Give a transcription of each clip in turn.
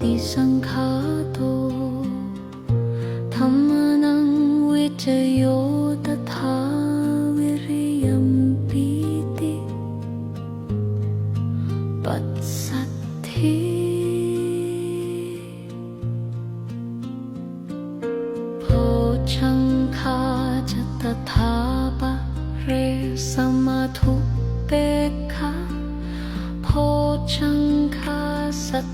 ติสังฆาโตธรรมนังวิจโยตถาวิริยมปิติปัสสัทธิโพชังคาจตถาปะเรสมาทุเปคขาโพชังคาสัต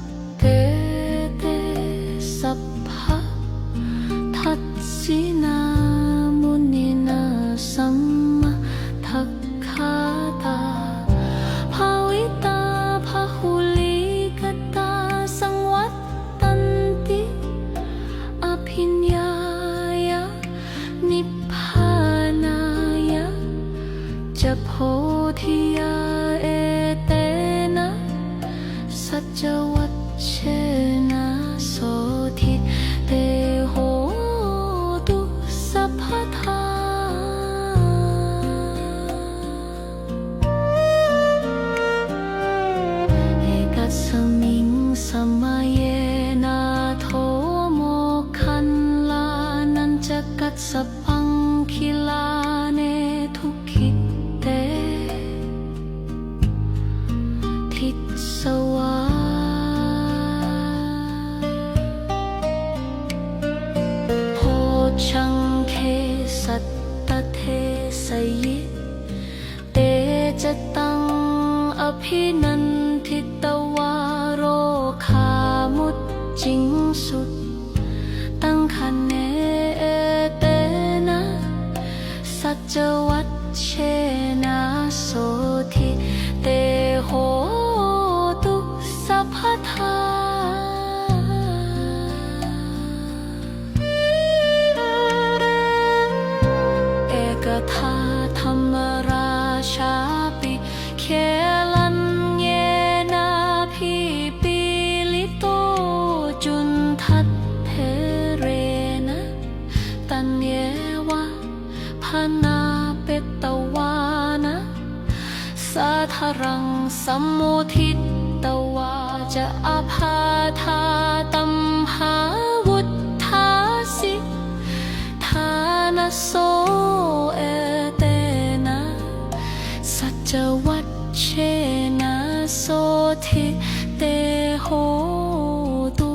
โพธิยาเอเตนะสัจวัชเชนะโสทิเตโหตุสัพพทาเอกัสสมิงสมัยเยนาโทโมคันลานันจะกัสปังคิลา ทิศสวาโพชังเคสัตตเทสยิเตจะตังอภินันทิตวารโรคามุตจิงสุด ตั้งคันเนเตนะ สัจวัตเช สาธารังสัมโมทิตตวาจะอาพาธาตัมหาวุธาสิทานโสเอเตนะสัจวัชเชนะโสทิเตโหตุ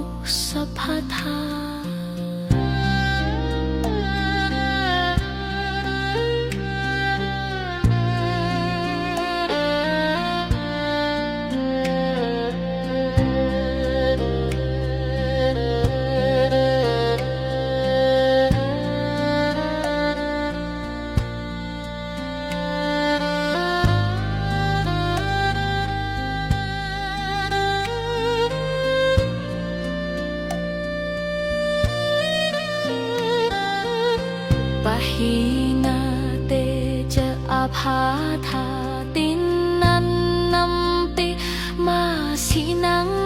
สัพพทา ปะหีนาเตจะอาภาธาตินันนำติมาสินัง